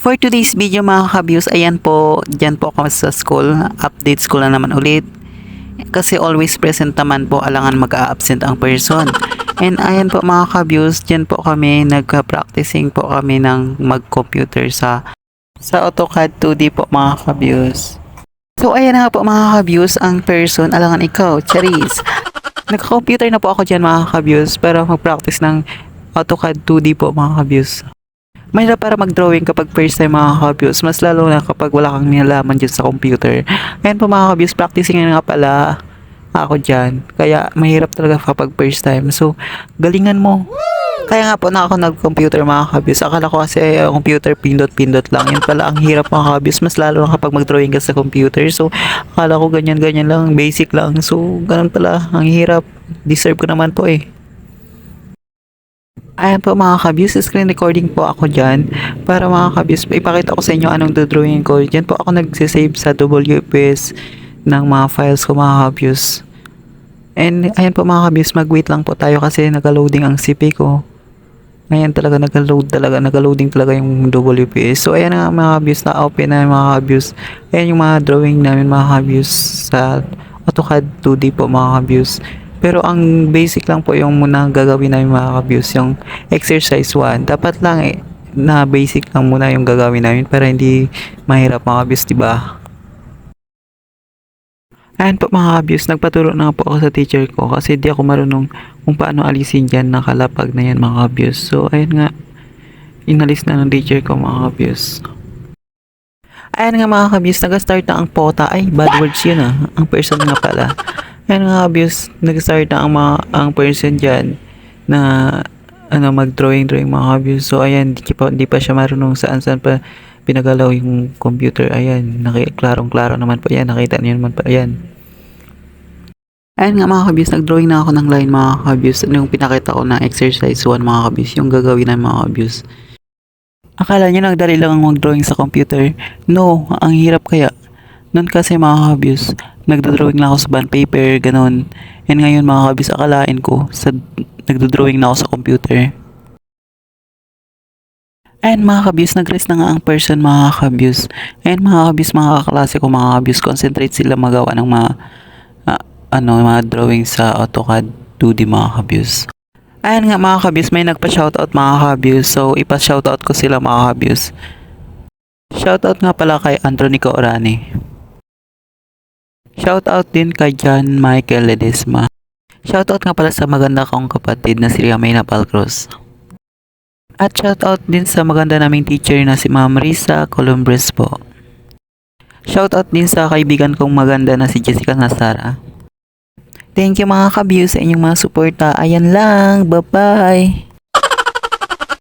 For today's video mga kabiyos, ayan po, dyan po ako sa school. Updates ko lang naman ulit. Kasi always present naman po, alangan mag-a-absent ang person. And ayan po mga kabiyos, dyan po kami, nagka-practicing po kami ng mag-computer sa sa AutoCAD 2D po mga kabiyos. So ayan na nga po mga kabiyos, ang person, alangan ikaw, Charis. Nagka-computer na po ako dyan mga kabiyos para mag-practice ng AutoCAD 2D po mga kabiyos. Mahirap para mag-drawing kapag first time mga kabiyos, mas lalo na kapag wala kang nilalaman dyan sa computer. Ayan po mga kabiyos, practicing na nga pala ako dyan. Kaya mahirap talaga kapag first time. So, galingan mo. Kaya nga po na ako nag-computer mga kabiyos. Akala ko kasi eh, computer pindot-pindot lang. Yun pala ang hirap mga kabiyos. Mas lalo na kapag mag-drawing ka sa computer. So, akala ko ganyan-ganyan lang. Basic lang. So, ganun pala. Ang hirap. Deserve ko naman po eh. Ayan po mga kabiyos, screen recording po ako dyan para mga kabiyos, ipakita ko sa inyo anong dodrawing ko. Dyan po ako nagsisave sa WPS ng mga files ko mga kabiyos. And ayan po mga kabiyos, mag-wait lang po tayo kasi nag-loading ang CP ko. Ayan talaga, nag-load talaga, nag-loading talaga yung WPS. So ayan nga mga kabiyos, na-open na mga kabiyos. Ayan yung mga drawing namin mga kabiyos sa AutoCAD 2D po mga kabiyos. Pero ang basic lang po yung muna gagawin namin mga kabiyos, yung exercise 1. Dapat lang eh, na basic lang muna yung gagawin namin para hindi mahirap mga kabiyos, di ba? Ayan po mga kabiyos, nagpaturo na po ako sa teacher ko kasi di ako marunong kung paano alisin dyan nakalapag na yan mga kabiyos. So, ayan nga, inalis na ng teacher ko mga kabiyos. Ayan nga mga kabiyos, nag-start na ang pota. Ay, bad words yun ah. Ang person nga pala. Ayan nga kabiyos, nag-start na ang, mga, ang person dyan na ano, mag-drawing-drawing mga kabiyos. So, ayan, di pa, di pa siya marunong saan-saan pa pinagalaw yung computer. Ayan, naki, klarong-klaro naman po yan. Nakita niyo naman po, ayan. Ayan nga mga kabiyos, nag-drawing na ako ng line mga kabiyos. Ano yung pinakita ko na exercise 1 mga kabiyos, yung gagawin ng mga kabiyos. Akala nyo nagdali lang ang mag-drawing sa computer? No, ang hirap kaya. Noon kasi mga kabiyos, nagdodrawing lang ako sa bond paper, ganun. And ngayon mga kabiyos, akalain ko, sa, nagdodrawing na ako sa computer. And mga kabiyos, nag-rest na nga ang person mga kabiyos. And mga kabiyos, mga kaklase ko mga kabiyos, concentrate sila magawa ng mga ah, ano, mga drawing sa AutoCAD 2D mga kabiyos. Ayan nga mga kabiyos, may nagpa-shoutout mga kabiyos. So, ipa-shoutout ko sila mga kabiyos. Shoutout nga pala kay Andronico Orani. Shoutout din kay John Michael Ledesma. Shoutout nga pala sa maganda kong kapatid na si Riamena Palcros. At shoutout din sa maganda naming teacher na si Ma'am Risa Columbres po. Shoutout din sa kaibigan kong maganda na si Jessica Nasara. Thank you mga kabiyos sa inyong mga suporta. Ayan lang. Bye-bye.